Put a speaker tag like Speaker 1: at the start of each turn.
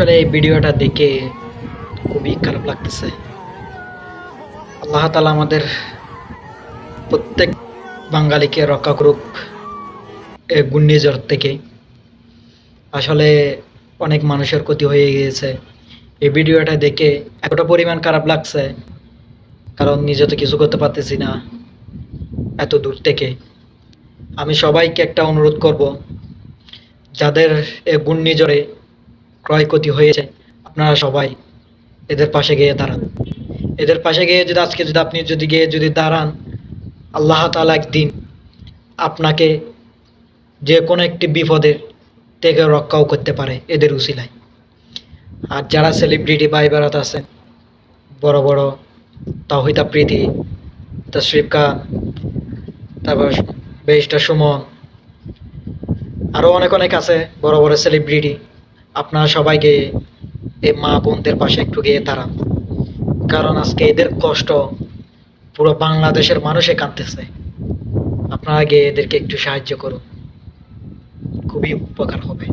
Speaker 1: আসলে এই ভিডিওটা দেখে খুবই খারাপ লাগতেছে। আল্লাহ তালা আমাদের প্রত্যেক বাঙালিকে রক্ষা করুক এ ঘূর্ণিঝড় থেকে। আসলে অনেক মানুষের ক্ষতি হয়ে গিয়েছে। এই ভিডিওটা দেখে এতটা পরিমাণ খারাপ লাগছে, কারণ নিজে তো কিছু করতে পারতেছি না এত দূর থেকে। আমি সবাইকে একটা অনুরোধ করব, যাদের এ ঘূর্ণিঝড়ে ক্ষয়ক্ষতি হয়েছে আপনারা সবাই এদের পাশে গিয়ে দাঁড়ান। এদের পাশে গিয়ে যদি আজকে যদি আপনি যদি গিয়ে যদি দাঁড়ান, আল্লাহ তালা একদিন আপনাকে যে কোনো একটি বিপদের থেকে রক্ষাও করতে পারে এদের উসিলায়। আর যারা সেলিব্রিটি ভাই বেড়াতে আছেন, বড় বড় তাহিতা প্রীতি তশরিফ খান, তারপর বেশটা সুমন আরও অনেক অনেক আছে বড় বড় সেলিব্রিটি আপনারা সবাইকে এই মা বোনদের পাশে একটু গিয়ে দাঁড়ান। কারণ আজকে এদের কষ্ট পুরো বাংলাদেশের মানুষে কাঁদতেছে। আপনারা গিয়ে এদেরকে একটু সাহায্য করুন। খুবই উপকার হবে।